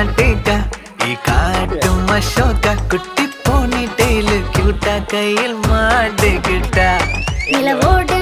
மாட்டிக்க ഈ കാട്ടും അശോക കുട്ടി പോണി ടൈല് ക്യൂട്ടാ കയ്യിൽ മാട്ടിക്കിട്ട நிலவோடு